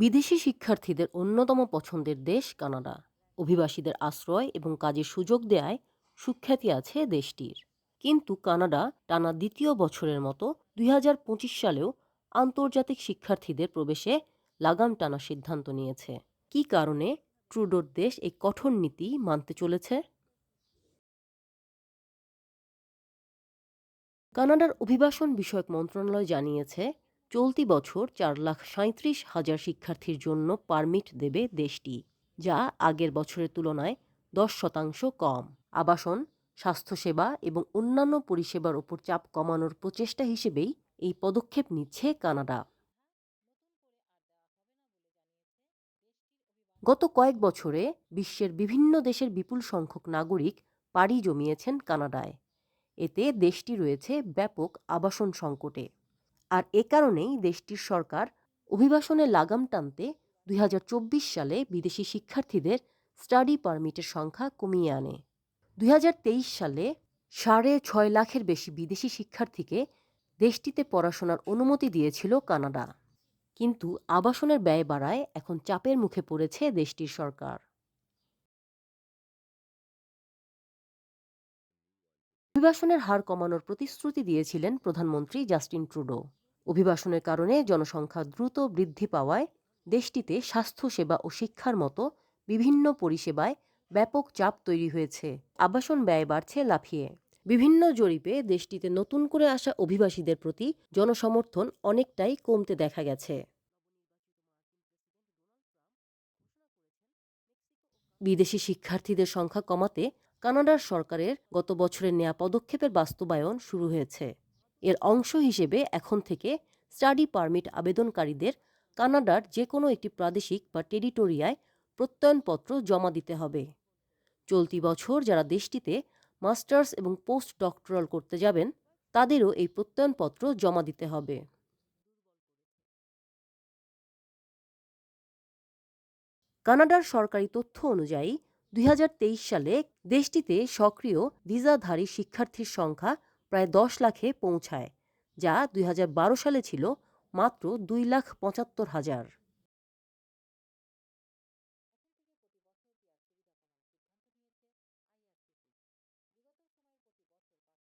বিদেশি শিক্ষার্থীদের অন্যতম পছন্দের দেশ কানাডা। অভিবাসীদের আশ্রয় এবং কাজের সুযোগ দেয়ায় সুখ্যাতি আছে দেশটির। কিন্তু কানাডা টানা দ্বিতীয় বছরের মতো দুই হাজার পঁচিশ সালেও আন্তর্জাতিক শিক্ষার্থীদের প্রবেশে লাগাম টানার সিদ্ধান্ত নিয়েছে। কী কারণে ট্রুডোর দেশ এই কঠোর নীতি মানতে চলেছে? কানাডার অভিবাসন বিষয়ক মন্ত্রণালয় জানিয়েছে চলতি বছর চার লাখ সাঁত্রিশ হাজার শিক্ষার্থীর জন্য পারমিট দেবে দেশটি, যা আগের বছরের তুলনায় দশ শতাংশ কম। আবাসন, স্বাস্থ্যসেবা এবং অন্যান্য পরিষেবার ওপর চাপ কমানোর প্রচেষ্টা হিসেবেই এই পদক্ষেপ নিচ্ছে কানাডা। গত কয়েক বছরে বিশ্বের বিভিন্ন দেশের বিপুল সংখ্যক নাগরিক পাড়ি জমিয়েছেন কানাডায়। এতে দেশটি রয়েছে ব্যাপক আবাসন সংকটে। আর এ কারণেই দেশটির সরকার অভিবাসনে লাগাম টানতে দুই হাজার চব্বিশ সালে বিদেশি শিক্ষার্থীদের স্টাডি পারমিটের সংখ্যা কমিয়ে আনে। দুই হাজার তেইশ সালে সাড়ে ছয় লাখের বেশি বিদেশি শিক্ষার্থীকে দেশটিতে পড়াশোনার অনুমতি দিয়েছিল কানাডা। কিন্তু আবাসনের ব্যয় বাড়ায় এখন চাপের মুখে পড়েছে দেশটির সরকার। অভিবাসনের হার কমানোর প্রতিশ্রুতি দিয়েছিলেন প্রধানমন্ত্রী জাস্টিন ট্রুডো। অভিবাসনের কারণে জনসংখ্যা দ্রুত বৃদ্ধি পাওয়ায় দেশটিতে স্বাস্থ্যসেবা ও শিক্ষার মতো বিভিন্ন পরিষেবায় ব্যাপক চাপ তৈরি হয়েছে। আবাসন ব্যয় বাড়ছে লাফিয়ে। বিভিন্ন জরিপে দেশটিতে নতুন করে আসা অভিবাসীদের প্রতি জনসমর্থন অনেকটাই কমতে দেখা গেছে। বিদেশি শিক্ষার্থীদের সংখ্যা কমাতে কানাডার সরকারের গত বছরের নেয়া পদক্ষেপের বাস্তবায়ন শুরু হয়েছে। এর অংশ হিসেবে এখন থেকে স্টাডি পারমিট আবেদনকারীদের কানাডার যে কোনো একটি প্রাদেশিক বা টেরিটোরিয়ায় প্রত্যয়নপত্র জমা দিতে হবে। চলতি বছর যারা দেশটিতে মাস্টার্স এবং পোস্ট ডক্টরাল করতে যাবেন, তাদেরও এই প্রত্যয়নপত্র জমা দিতে হবে। কানাডার সরকারি তথ্য অনুযায়ী, দুই হাজার তেইশ সালে দেশটিতে সক্রিয় ভিসাধারী শিক্ষার্থীর সংখ্যা প্রায় দশ লাখে পৌঁছায়, যা দুই হাজার বারো সালে ছিল মাত্র দুই লাখ পঁচাত্তর হাজার।